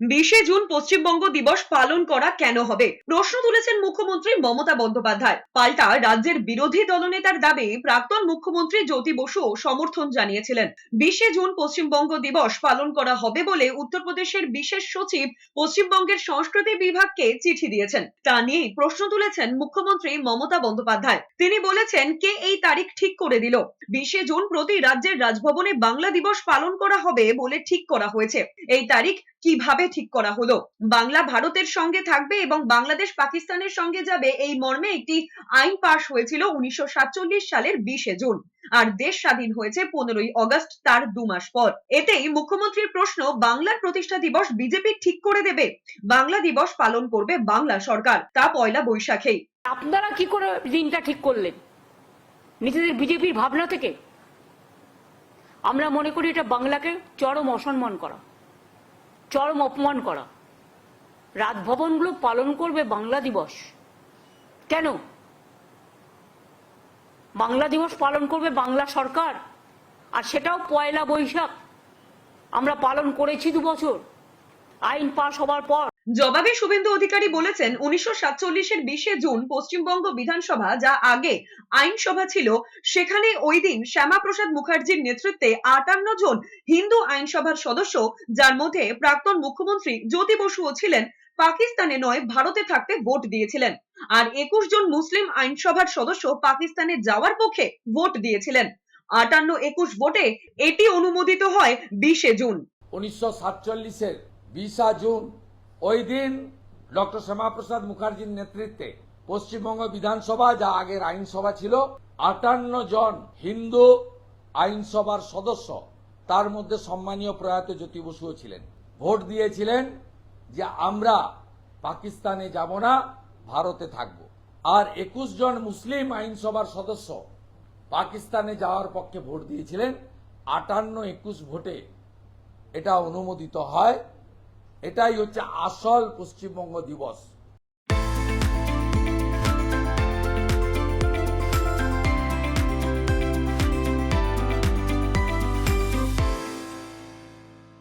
বিশে জুন পশ্চিমবঙ্গ দিবস পালন করা কেন হবে? প্রশ্ন তুলেছেন মুখ্যমন্ত্রী মমতা বন্দ্যোপাধ্যায়। পাল্টা রাজ্যের বিরোধী দলনেতার দাবি প্রাক্তন মুখ্যমন্ত্রী জ্যোতি বসুও সমর্থন জানিয়েছিলেন। বিশে জুন পশ্চিমবঙ্গ দিবস পালন করা হবে বলে উত্তরপ্রদেশের বিশেষ সচিব পশ্চিমবঙ্গের সংস্কৃতি বিভাগকে চিঠি দিয়েছেন। তা নিয়েই প্রশ্ন তুলেছেন মুখ্যমন্ত্রী মমতা বন্দ্যোপাধ্যায়। তিনি বলেছেন, কে এই তারিখ ঠিক করে দিল? বিশে জুন প্রতি রাজ্যের রাজভবনে বাংলা দিবস পালন করা হবে বলে ঠিক করা হয়েছে। এই তারিখ কীভাবে ঠিক করা হলো? বাংলা ভারতের সঙ্গে থাকবে এবং বাংলাদেশ পাকিস্তানের সঙ্গে যাবে এই মর্মে একটি আইন পাশ হয়েছিল উনিশশো সাতচল্লিশ সালের বিশে জুন। আর দেশ স্বাধীন হয়েছে পনেরোই অগস্ট, তার দু মাস পর। এতেই মুখ্যমন্ত্রীর প্রশ্ন, বাংলার প্রতিষ্ঠা দিবস বিজেপি ঠিক করে দেবে? বাংলা দিবস পালন করবে বাংলা সরকার, তা পয়লা বৈশাখেই। আপনারা কি করে দিনটা ঠিক করলেন? নিজেদের বিজেপির ভাবনা থেকে? আমরা মনে করি এটা বাংলাকে চরম অসম্মান করা। চরম অপমান করা। রাজভবনগুলো পালন করবে বাংলা দিবস। কেন? বাংলা দিবস পালন করবে বাংলা সরকার, আর সেটাও পয়লা বৈশাখ। আমরা পালন করেছি দুবছর আইন পাশ হবার পর জবাবে শুভেন্দু অধিকারী বলেছেন, উনিশশো সাতচল্লিশের বিশে জুন পশ্চিমবঙ্গ বিধানসভা যা আগে আইনসভা ছিল, সেখানে ওই দিন শ্যামাপ্রসাদ মুখার্জির নেতৃত্বে আটান্ন জন হিন্দু আইনসভার সদস্য, যার মধ্যে প্রাক্তন মুখ্যমন্ত্রী জ্যোতি বসুও ছিলেন, পাকিস্তানে নয়, ভারতে থাকতে ভোট দিয়েছিলেন। আর একুশ জন মুসলিম আইনসভার সদস্য পাকিস্তানে যাওয়ার পক্ষে ভোট দিয়েছিলেন। আটান্ন একুশ ভোটে এটি অনুমোদিত হয় বিশে জুন। উনিশশো সাতচল্লিশের বিশা জুন ওই দিন ডক্টর শ্যামাপ্রসাদ মুখার্জির নেতৃত্বে পশ্চিমবঙ্গ বিধানসভা, যা আগের আইনসভা ছিল, আটান্ন জন হিন্দু আইনসভার সদস্য তার মধ্যে সম্মানীয় প্রয়াত জ্যোতি বসুও ছিলেন। ভোট দিয়েছিলেন যে আমরা পাকিস্তানে যাব না, ভারতে থাকব। আর একুশ জন মুসলিম আইনসভার সদস্য পাকিস্তানে যাওয়ার পক্ষে ভোট দিয়েছিলেন। আটান্ন একুশ ভোটে এটা অনুমোদিত হয়। এটাই হচ্ছে আসল পশ্চিমবঙ্গ দিবস।